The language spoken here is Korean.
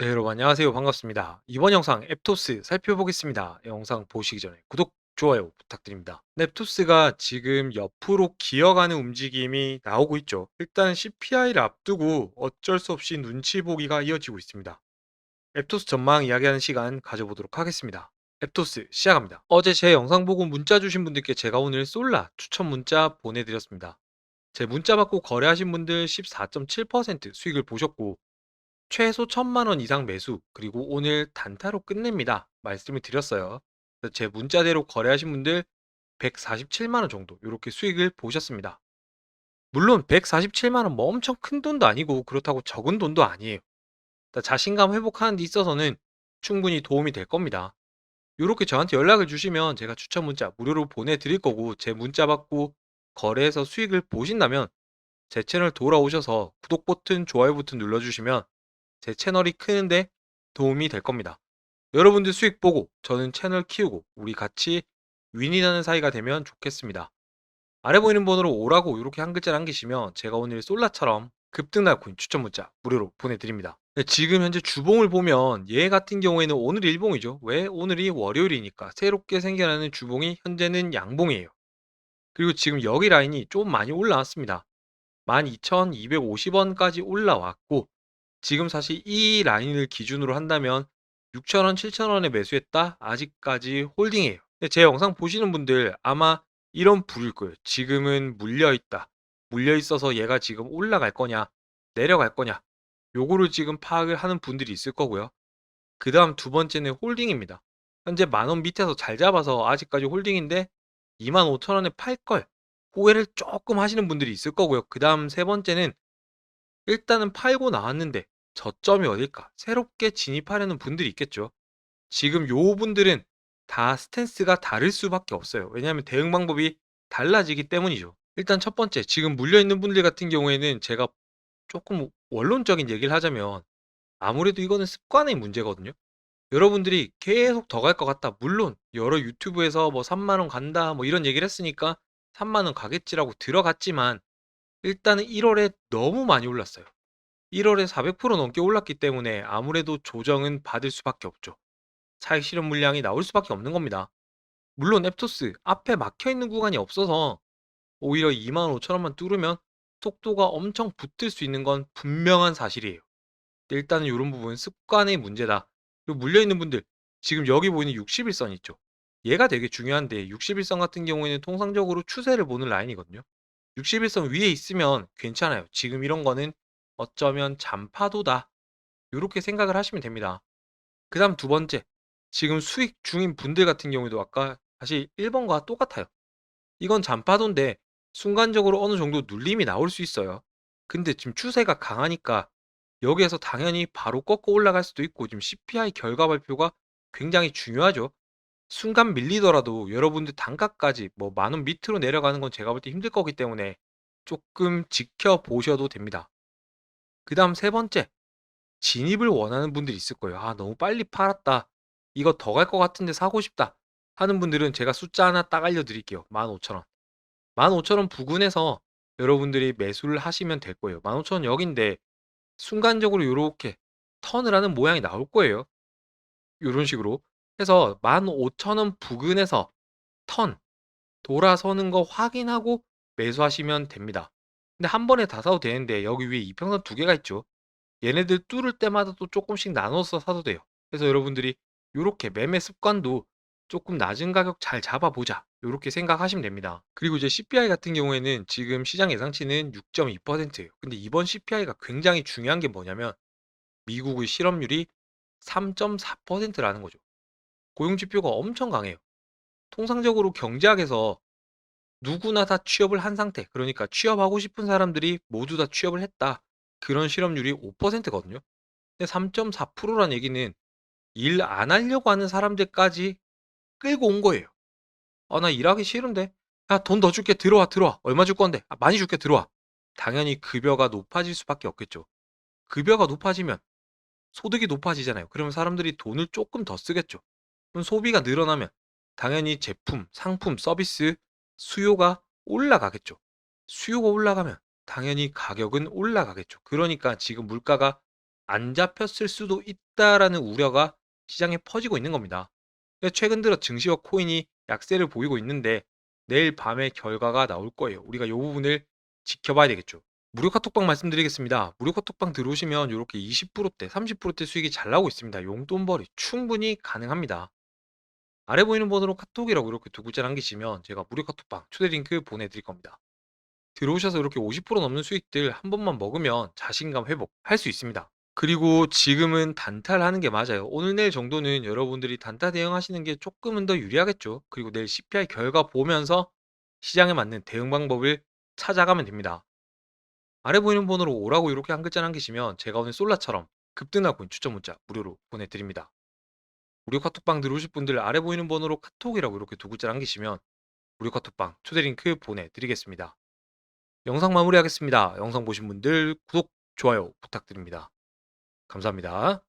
네, 여러분 안녕하세요. 반갑습니다. 이번 영상 앱토스 살펴보겠습니다. 영상 보시기 전에 구독, 좋아요 부탁드립니다. 앱토스가 지금 옆으로 기어가는 움직임이 나오고 있죠. 일단 CPI를 앞두고 어쩔 수 없이 눈치 보기가 이어지고 있습니다. 앱토스 전망 이야기하는 시간 가져보도록 하겠습니다. 앱토스 시작합니다. 어제 제 영상 보고 문자 주신 분들께 제가 오늘 솔라 추천 문자 보내드렸습니다. 제 문자 받고 거래하신 분들 14.7% 수익을 보셨고 최소 1,000만 원 이상 매수 그리고 오늘 단타로 끝냅니다. 말씀을 드렸어요. 제 문자대로 거래하신 분들 147만 원 정도 이렇게 수익을 보셨습니다. 물론 147만 원 뭐 엄청 큰 돈도 아니고 그렇다고 적은 돈도 아니에요. 자신감 회복하는 데 있어서는 충분히 도움이 될 겁니다. 이렇게 저한테 연락을 주시면 제가 추천 문자 무료로 보내드릴 거고 제 문자 받고 거래해서 수익을 보신다면 제 채널 돌아오셔서 구독 버튼, 좋아요 버튼 눌러주시면 제 채널이 크는데 도움이 될 겁니다. 여러분들 수익 보고 저는 채널 키우고 우리 같이 윈이 나는 사이가 되면 좋겠습니다. 아래 보이는 번호로 오라고 이렇게 한 글자 남기시면 제가 오늘 솔라처럼 급등날 코인 추천 문자 무료로 보내드립니다. 네, 지금 현재 주봉을 보면 얘 같은 경우에는 오늘 일봉이죠. 왜? 오늘이 월요일이니까 새롭게 생겨나는 주봉이 현재는 양봉이에요. 그리고 지금 여기 라인이 좀 많이 올라왔습니다. 12,250원까지 올라왔고 지금 사실 이 라인을 기준으로 한다면 6,000원, 7,000원에 매수했다? 아직까지 홀딩이에요. 제 영상 보시는 분들 아마 이런 부류일 거예요. 지금은 물려있다. 물려있어서 얘가 지금 올라갈 거냐, 내려갈 거냐. 요거를 지금 파악을 하는 분들이 있을 거고요. 그 다음 두 번째는 홀딩입니다. 현재 만원 밑에서 잘 잡아서 아직까지 홀딩인데 25,000원에 팔 걸. 후회를 조금 하시는 분들이 있을 거고요. 그 다음 세 번째는 일단은 팔고 나왔는데 저점이 어딜까? 새롭게 진입하려는 분들이 있겠죠. 지금 요 분들은 다 스탠스가 다를 수밖에 없어요. 왜냐하면 대응 방법이 달라지기 때문이죠. 일단 첫 번째, 지금 물려있는 분들 같은 경우에는 제가 조금 원론적인 얘기를 하자면 아무래도 이거는 습관의 문제거든요. 여러분들이 계속 더 갈 것 같다. 물론 여러 유튜브에서 뭐 3만 원 간다 뭐 이런 얘기를 했으니까 3만 원 가겠지라고 들어갔지만 일단은 1월에 너무 많이 올랐어요. 1월에 400% 넘게 올랐기 때문에 아무래도 조정은 받을 수밖에 없죠. 차익 실현 물량이 나올 수밖에 없는 겁니다. 물론 앱토스 앞에 막혀 있는 구간이 없어서 오히려 25,000원만 뚫으면 속도가 엄청 붙을 수 있는 건 분명한 사실이에요. 일단은 이런 부분 습관의 문제다. 그리고 물려 있는 분들 지금 여기 보이는 60일선 있죠. 얘가 되게 중요한데 60일선 같은 경우에는 통상적으로 추세를 보는 라인이거든요. 60일선 위에 있으면 괜찮아요. 지금 이런 거는 어쩌면 잔파도다. 이렇게 생각을 하시면 됩니다. 그 다음 두 번째, 지금 수익 중인 분들 같은 경우에도 아까 다시 1번과 똑같아요. 이건 잔파도인데 순간적으로 어느 정도 눌림이 나올 수 있어요. 근데 지금 추세가 강하니까 여기에서 당연히 바로 꺾어 올라갈 수도 있고 지금 CPI 결과 발표가 굉장히 중요하죠. 순간 밀리더라도 여러분들 단가까지 뭐 만 원 밑으로 내려가는 건 제가 볼 때 힘들 거기 때문에 조금 지켜보셔도 됩니다. 그 다음 세 번째, 진입을 원하는 분들이 있을 거예요. 아, 너무 빨리 팔았다. 이거 더 갈 것 같은데 사고 싶다. 하는 분들은 제가 숫자 하나 딱 알려드릴게요. 15,000원. 15,000원 부근에서 여러분들이 매수를 하시면 될 거예요. 15,000원 여기인데 순간적으로 이렇게 턴을 하는 모양이 나올 거예요. 이런 식으로. 해서 15,000원 부근에서 턴 돌아서는 거 확인하고 매수하시면 됩니다. 근데 한 번에 다 사도 되는데 여기 위에 이평선 두 개가 있죠. 얘네들 뚫을 때마다 또 조금씩 나눠서 사도 돼요. 그래서 여러분들이 이렇게 매매 습관도 조금 낮은 가격 잘 잡아보자. 이렇게 생각하시면 됩니다. 그리고 이제 CPI 같은 경우에는 지금 시장 예상치는 6.2%예요. 근데 이번 CPI가 굉장히 중요한 게 뭐냐면 미국의 실업률이 3.4%라는 거죠. 고용 지표가 엄청 강해요. 통상적으로 경제학에서 누구나 다 취업을 한 상태, 그러니까 취업하고 싶은 사람들이 모두 다 취업을 했다. 그런 실업률이 5%거든요. 근데 3.4%란 얘기는 일 안 하려고 하는 사람들까지 끌고 온 거예요. 아, 나 일하기 싫은데. 야, 돈 더 줄게. 들어와, 들어와. 얼마 줄 건데? 아, 많이 줄게. 들어와. 당연히 급여가 높아질 수밖에 없겠죠. 급여가 높아지면 소득이 높아지잖아요. 그러면 사람들이 돈을 조금 더 쓰겠죠. 소비가 늘어나면 당연히 제품, 상품, 서비스 수요가 올라가겠죠. 수요가 올라가면 당연히 가격은 올라가겠죠. 그러니까 지금 물가가 안 잡혔을 수도 있다라는 우려가 시장에 퍼지고 있는 겁니다. 최근 들어 증시와 코인이 약세를 보이고 있는데 내일 밤에 결과가 나올 거예요. 우리가 이 부분을 지켜봐야 되겠죠. 무료 카톡방 말씀드리겠습니다. 무료 카톡방 들어오시면 이렇게 20%대, 30%대 수익이 잘 나오고 있습니다. 용돈벌이 충분히 가능합니다. 아래 보이는 번호로 카톡이라고 이렇게 두 글자 남기시면 제가 무료 카톡방 초대 링크 보내드릴 겁니다. 들어오셔서 이렇게 50% 넘는 수익들 한 번만 먹으면 자신감 회복 할 수 있습니다. 그리고 지금은 단타를 하는 게 맞아요. 오늘 내일 정도는 여러분들이 단타 대응하시는 게 조금은 더 유리하겠죠. 그리고 내일 CPI 결과 보면서 시장에 맞는 대응 방법을 찾아가면 됩니다. 아래 보이는 번호로 오라고 이렇게 한 글자 남기시면 제가 오늘 솔라처럼 급등할 코인 추천 문자 무료로 보내드립니다. 무료 카톡방 들어오실 분들 아래 보이는 번호로 카톡이라고 이렇게 두 글자 남기시면 무료 카톡방 초대 링크 보내드리겠습니다. 영상 마무리하겠습니다. 영상 보신 분들 구독, 좋아요 부탁드립니다. 감사합니다.